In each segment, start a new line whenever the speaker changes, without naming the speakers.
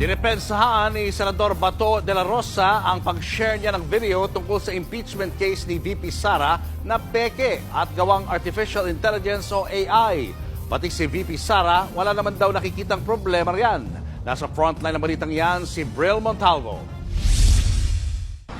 Dinepensahan ni Senador Bato de la Rosa ang pag-share niya ng video tungkol sa impeachment case ni VP Sara na peke at gawang artificial intelligence o AI. Pati si VP Sara, wala naman daw nakikitang problema riyan. Nasa frontline ng balitang yan si Brill Montalvo.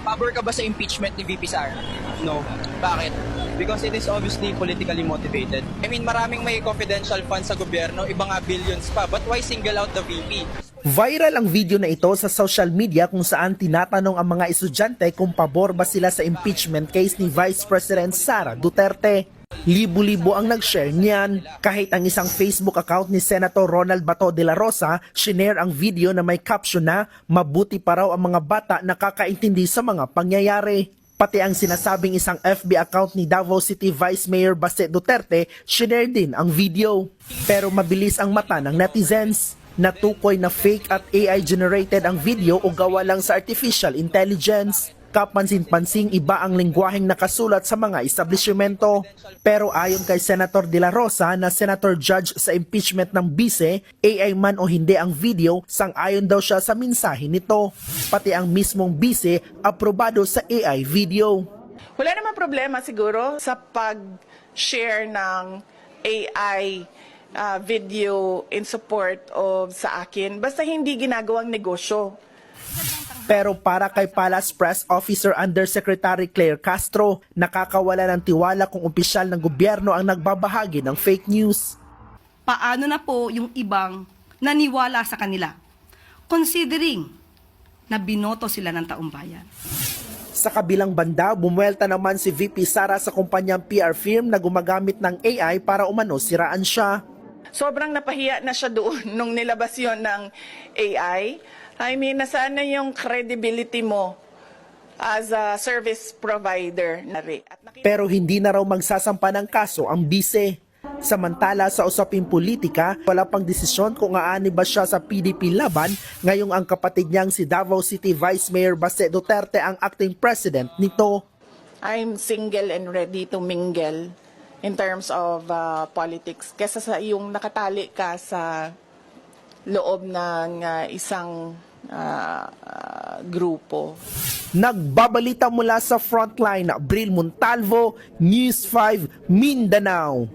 Pabor ka ba sa impeachment ni VP Sara?
No,
Bakit?
because it is obviously politically motivated.
I mean, maraming may confidential funds sa gobyerno, iba nga billions pa. But why single out the VP?
Viral ang video na ito sa social media kung saan tinatanong ang mga estudyante kung pabor ba sila sa impeachment case ni Vice President Sara Duterte. Libo-libo ang nag-share niyan. Kahit ang isang Facebook account ni Senator Ronald Bato de la Rosa, shinare ang video na may caption na mabuti pa raw ang mga bata nakakaintindi sa mga pangyayari. Pati ang sinasabing isang FB account ni Davao City Vice Mayor Baste Duterte, shinare din ang video. Pero mabilis ang mata ng netizens. Natukoy na fake at AI-generated ang video o gawa lang sa artificial intelligence. Kapansin-pansing iba ang lingwaheng nakasulat sa mga establishmento. Pero ayon kay Senator De La Rosa na Senator Judge sa impeachment ng bise, AI man o hindi ang video, sang-ayon daw siya sa mensahe nito. Pati ang mismong bise, aprobado sa AI video.
Wala naman problema siguro sa pag-share ng AI uh, video in support of sa akin. Basta hindi ginagawang negosyo.
Pero para kay Palace Press Officer Undersecretary Claire Castro, nakakawala ng tiwala kung opisyal ng gobyerno ang nagbabahagi ng fake news.
paano na po yung ibang naniwala sa kanila, considering na binoto sila ng taong bayan.
Sa kabilang banda, bumuelta naman si VP Sara sa kumpanyang PR firm na gumagamit ng AI para umano siraan siya.
Sobrang napahiya na siya doon nung nilabas yon ng AI. I mean, nasaan na yung credibility mo as a service provider?
Pero hindi na raw magsasampa ng kaso ang bise. Samantala sa usaping politika, wala pang desisyon kung aani ba siya sa PDP laban ngayong ang kapatid niyang si Davao City Vice Mayor Baste Duterte ang acting president nito.
I'm single and ready to mingle in terms of uh, politics. Kesa sa yung nakatali ka sa loob ng uh, isang uh, grupo.
Nagbabalita mula sa frontline, Bril Montalvo, News 5, Mindanao.